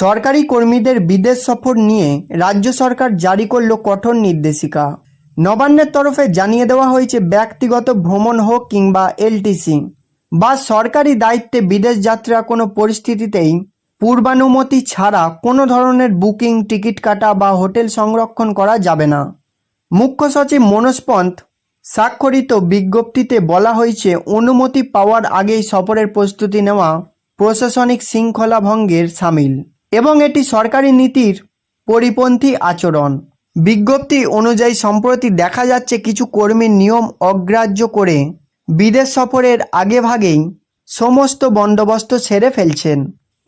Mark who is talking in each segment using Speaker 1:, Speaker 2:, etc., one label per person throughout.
Speaker 1: সরকারি কর্মীদের বিদেশ সফর নিয়ে রাজ্য সরকার জারি করল কঠোর নির্দেশিকা। নবান্নের তরফে জানিয়ে দেওয়া হয়েছে, ব্যক্তিগত ভ্রমণ হোক কিংবা এলটিসি বা সরকারি দায়িত্বে বিদেশ যাত্রা কোনো পরিস্থিতিতেই পূর্বানুমতি ছাড়া কোনো ধরনের বুকিং, টিকিট কাটা বা হোটেল সংরক্ষণ করা যাবে না। মুখ্য সচিব মনোজ পন্থ স্বাক্ষরিত বিজ্ঞপ্তিতে বলা হয়েছে, অনুমতি পাওয়ার আগেই সফরের প্রস্তুতি নেওয়া প্রশাসনিক শৃঙ্খলা ভঙ্গের সামিল। এবং এটি সরকারি নীতির পরিপন্থী আচরণ। বিজ্ঞপ্তি অনুযায়ী সম্প্রতি দেখা যাচ্ছে কিছু কর্মীর নিয়ম অগ্রাহ্য করে বিদেশ সফরের আগেভাগেই সমস্ত বন্দোবস্ত সেরে ফেলছেন।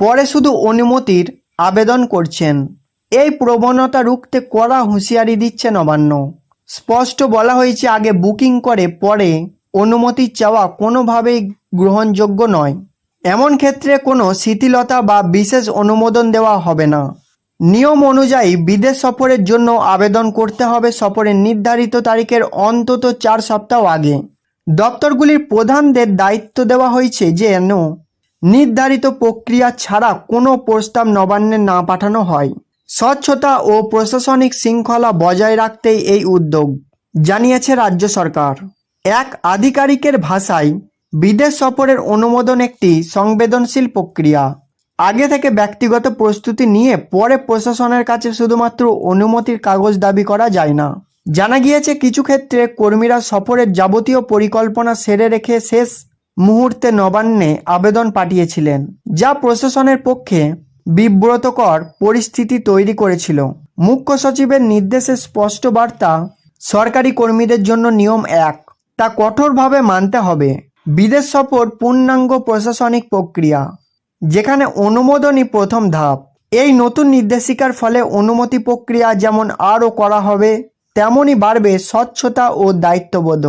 Speaker 1: পরে শুধু অনুমতির আবেদন করছেন। এই প্রবণতা রুখতে কড়া হুঁশিয়ারি দিচ্ছে নবান্ন। স্পষ্ট বলা হয়েছে, আগে বুকিং করে পরে অনুমতি চাওয়া কোনোভাবেই গ্রহণযোগ্য নয়। এমন ক্ষেত্রে কোনো শিথিলতা বা বিশেষ অনুমোদন দেওয়া হবে না। নিয়ম অনুযায়ী বিদেশ সফরের জন্য আবেদন করতে হবে সফরের নির্ধারিত তারিখের অন্তত চার সপ্তাহ আগে। দপ্তরগুলির প্রধানদের দায়িত্ব দেওয়া হয়েছে যেন নির্ধারিত প্রক্রিয়া ছাড়া কোনো প্রস্তাব নবান্নে না পাঠানো হয়। স্বচ্ছতা ও প্রশাসনিক শৃঙ্খলা বজায় রাখতেই এই উদ্যোগ, জানিয়েছে রাজ্য সরকার। এক আধিকারিকের ভাষায় বিদেশ সফরের অনুমোদন একটি সংবেদনশীল প্রক্রিয়া। আগে থেকে ব্যক্তিগত প্রস্তুতি নিয়ে পরে প্রশাসনের কাছে শুধুমাত্র অনুমতির কাগজ দাবি করা যায় না। জানা গিয়েছে, কিছু ক্ষেত্রে কর্মীরা সফরের যাবতীয় পরিকল্পনা সেরে রেখে শেষ মুহূর্তে নবান্নে আবেদন পাঠিয়েছিলেন, যা প্রশাসনের পক্ষে বিব্রতকর পরিস্থিতি তৈরি করেছিল। মুখ্য সচিবের নির্দেশে স্পষ্ট বার্তা, সরকারি কর্মীদের জন্য নিয়ম এক, তা কঠোরভাবে মানতে হবে। বিদেশ সফর পূর্ণাঙ্গ প্রশাসনিক প্রক্রিয়া, যেখানে অনুমোদনই প্রথম ধাপ। এই নতুন নির্দেশিকার ফলে অনুমতি প্রক্রিয়া যেমন আরও করা হবে, তেমনই বাড়বে স্বচ্ছতা ও দায়িত্ববোধ